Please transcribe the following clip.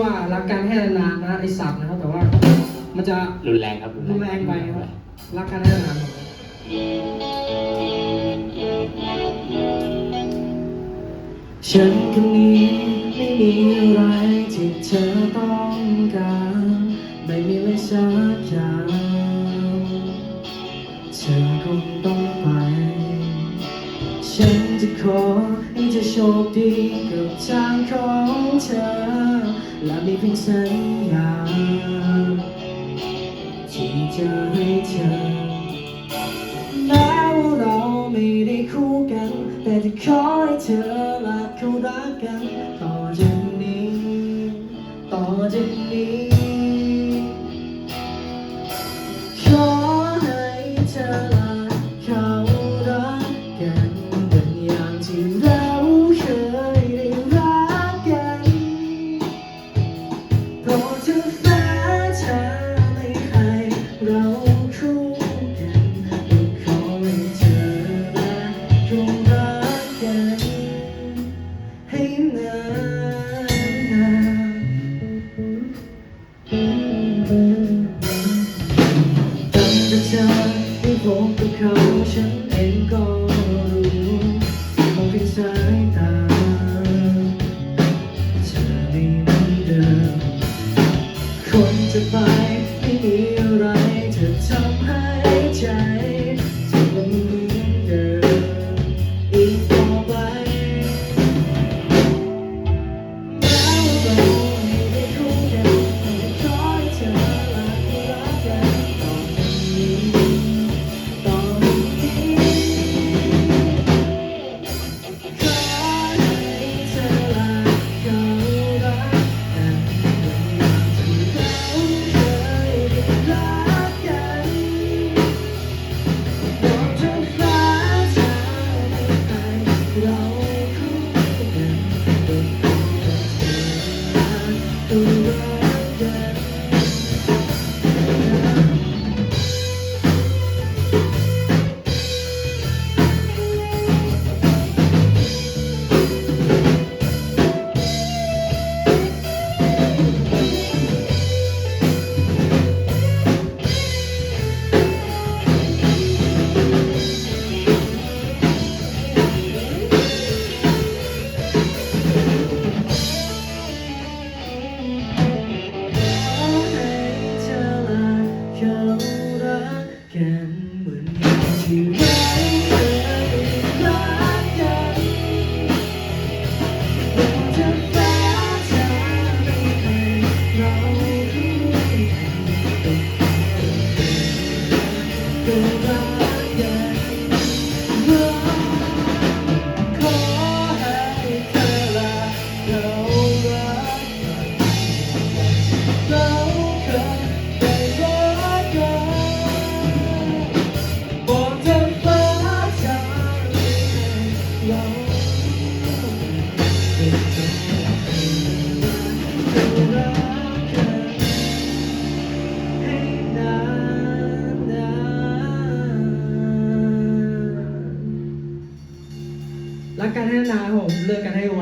ว่ารักกันให้นานๆนะไอสัตว์นะครับ แต่ว่า มันจะรุนแรงครับรุนแรงไปครับรักกันให้นานฉันคนนี้ไม่มีอะไรที่เธอต้องการ ไม่มีเลยสักอย่างเธอคงต้องไป ฉันจะขอให้เธอโชคดีกับทางของเธอ และมีเพียงสัญญาที่จะให้เธอแม้ว่าเราไม่ได้คู่กัน แต่จะขอให้เธอและเขารักกัน ต่อจากนี้ ต่อจากนี้ คนจะไปไม่มี ใรักกันให้นานผมเลิกกันให้ไว